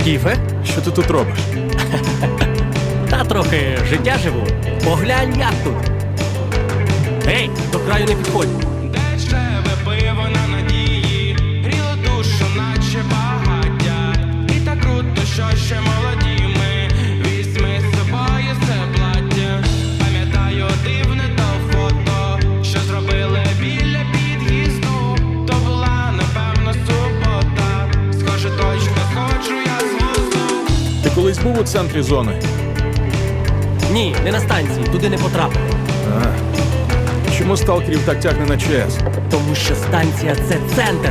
Скіфе? Що ти тут робиш? Та трохи життя живу. Поглянь, як тут. Ей, до краю не підходь. Був у центрі зони? Ні, не на станції, туди не потрапив. А. Чому сталкерів так тягне на ЧС? Тому що станція це центр.